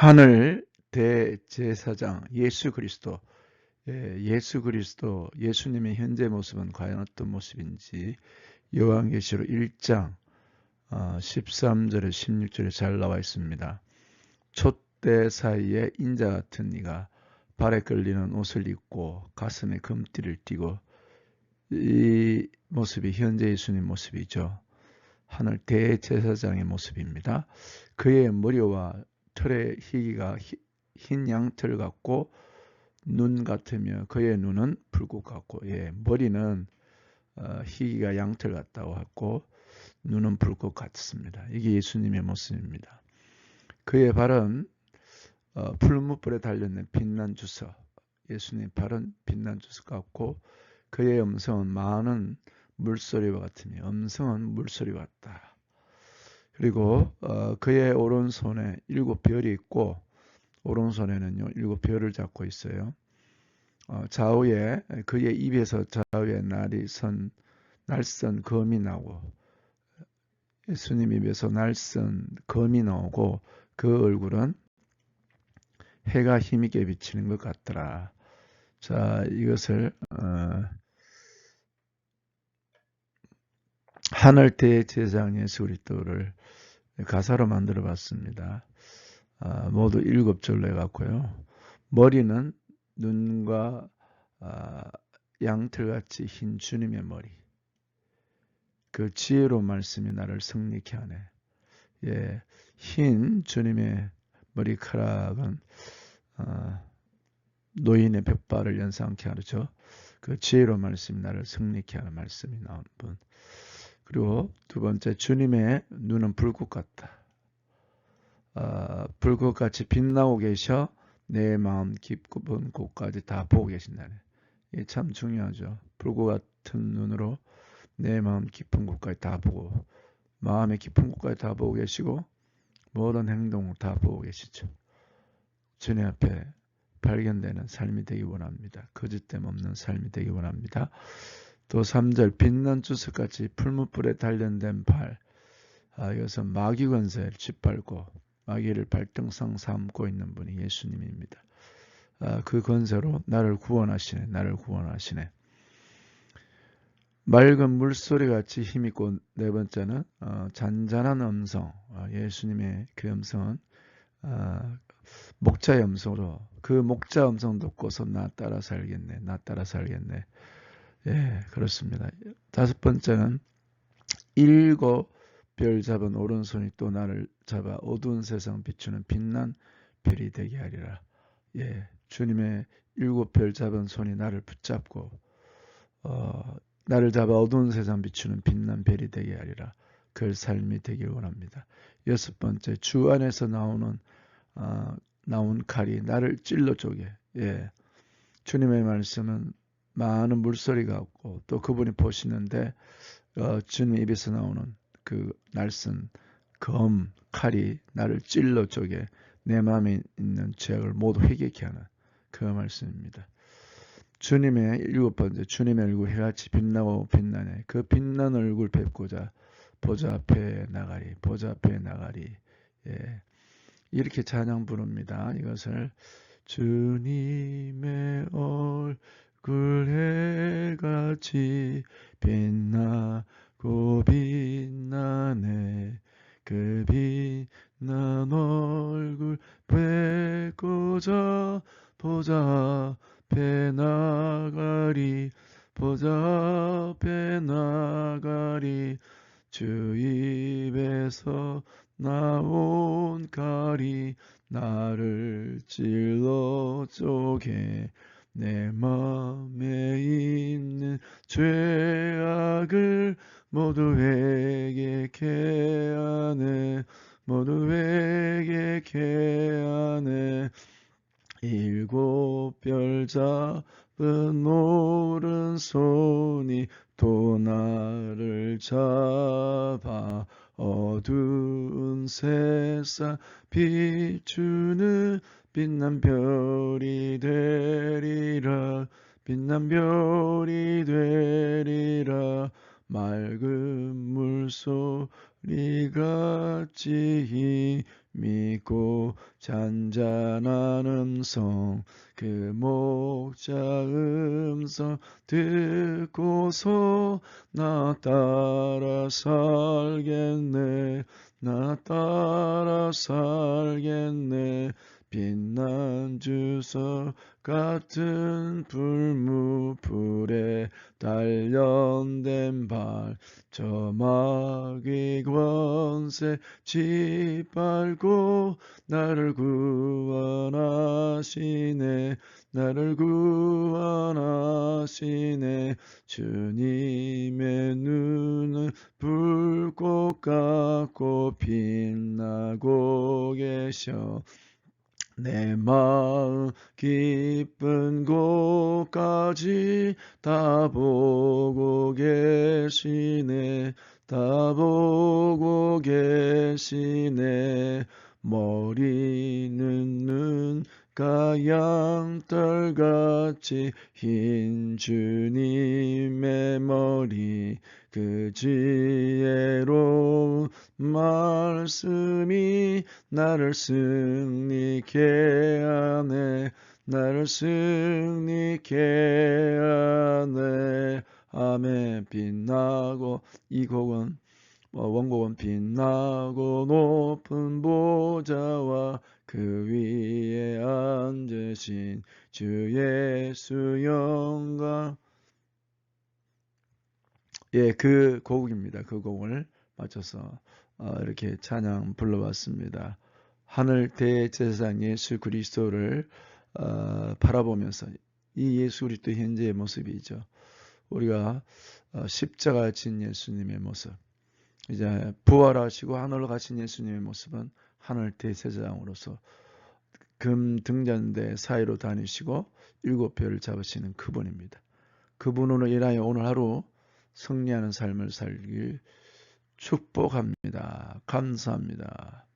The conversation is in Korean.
하늘 대제사장 예수 그리스도 예, 예수 그리스도 예수님의 현재 모습은 과연 어떤 모습인지 요한계시록 1장 13절에 16절에 잘 나와 있습니다. 촛대 사이에 인자 같은 이가 발에 끌리는 옷을 입고 가슴에 금띠를 띠고 이 모습이 현재 예수님 모습이죠. 하늘 대제사장의 모습입니다. 그의 머리와 털의 희기가 흰 양털 같고 눈 같으며 그의 눈은 불꽃 같고 예, 머리는 어, 희기가 양털 같다고 하고 눈은 불꽃 같습니다. 이게 예수님의 모습입니다. 그의 발은 어, 풀무불에 달렸는 빛난 주석 예수님 발은 빛난 주석 같고 그의 음성은 많은 물소리와 같으며 음성은 물소리 같다. 그리고 어, 그의 오른손에 일곱 별이 있고 오른손에는요 일곱 별을 잡고 있어요. 어, 좌우에 그의 입에서 좌우에 날이 선 날선 검이 나고 예수님 입에서 날선 검이 나오고 그 얼굴은 해가 힘있게 비치는 것 같더라. 자 이것을 어, 하늘 대제장 예수 그리스도를 가사로 만들어 봤습니다. 아, 모두 일곱 절로 해갖고요. 머리는 눈과 아, 양털같이 흰 주님의 머리. 그 지혜로 말씀이 나를 승리케 하네. 예, 흰 주님의 머리카락은 아, 노인의 백발을 연상케 하죠. 그 지혜로 말씀이 나를 승리케 하는 말씀이 나온 분. 그리고 두 번째 주님의 눈은 불꽃 같다. 어, 불꽃같이 빛나고 계셔 내 마음 깊은 곳까지 다 보고 계신다네. 이게 참 중요하죠. 불꽃 같은 눈으로 내 마음 깊은 곳까지 다 보고 마음의 깊은 곳까지 다 보고 계시고 모든 행동을 다 보고 계시죠. 주님 앞에 발견되는 삶이 되기 원합니다. 거짓됨 없는 삶이 되기 원합니다. 또 3절 빛난 주석같이 풀무불에 단련된 발. 아, 이것은 마귀 권세를 짓밟고 마귀를 발등상 삼고 있는 분이 예수님입니다. 아, 그 권세로 나를 구원하시네 나를 구원하시네. 맑은 물소리 같이 힘있고 네 번째는 어, 잔잔한 음성. 어, 예수님의 그 음성은 어, 목자의 음성으로 그 목자 음성 듣고서 나 따라 살겠네 나 따라 살겠네 예, 그렇습니다. 다섯 번째는 일곱 별 잡은 오른손이 또 나를 잡아 어두운 세상 비추는 빛난 별이 되게 하리라. 예, 주님의 일곱 별 잡은 손이 나를 붙잡고 어, 나를 잡아 어두운 세상 비추는 빛난 별이 되게 하리라. 그 삶이 되길 원합니다. 여섯 번째 주 안에서 나오는 어, 나온 칼이 나를 찔러 쪼개. 예, 주님의 말씀은 많은 물소리가 없고 또 그분이 보시는데 어, 주님 입에서 나오는 그 날선 검 칼이 나를 찔러 쪼개 내 마음에 있는 죄악을 모두 회개케 하는 그 말씀입니다. 주님의 일곱 번째 주님의 얼굴 해같이 빛나고 빛나네 그 빛난 얼굴 뵙고자 보좌 앞에 나가리 보좌 앞에 나가리 예. 이렇게 찬양 부릅니다. 이것을 주님의 얼굴 굴해같이 빛나고 빛나네. 그 빛난 얼굴 뵙고자 보자 앞에 나가리 보자 앞에 나가리. 주 입에서 나온 칼이 나를 찔러 쪼개 내 맘에 있는 죄악을 모두 회개케 하네. 모두 회개케 하네. 일곱 별 잡은 오른손이 또 나를 잡아 어두운 세상 비추는 빛난 별이 되리라. 빛난 별이 되리라. 맑은 물소리 같이 믿고 잔잔한 음성 그 목자 음성 듣고서 나 따라 살겠네. 나 따라 살겠네 빛난 주석 같은 불무불에 단련된 발 저마귀 권세 짓밟고 나를 구원하시네 나를 구원하시네. 주님의 눈은 불꽃 같고 빛나고 계셔 내 마음 깊은 곳까지 다 보고 계시네. 다 보고 계시네. 머리는 눈가 양털같이 흰 주님의 머리 그 지혜로운 말씀이 나를 승리케 하네. 나를 승리케 하네. 아멘 빛나고 이 곡은 어, 원곡은 빛나고 높은 보좌와 그 위에 앉으신 주 예수 영광 예, 그 곡입니다. 그 곡을 맞춰서 어, 이렇게 찬양 불러봤습니다. 하늘 대제사장 예수 그리스도를 어, 바라보면서 이 예수 그리스도 현재의 모습이죠. 우리가 어, 십자가 진 예수님의 모습, 이제 부활하시고 하늘로 가신 예수님의 모습은 하늘 대제사장으로서 금 등잔대 사이로 다니시고 일곱 별을 잡으시는 그분입니다. 그분으로 인하여 오늘 하루 승리하는 삶을 살길 축복합니다. 감사합니다.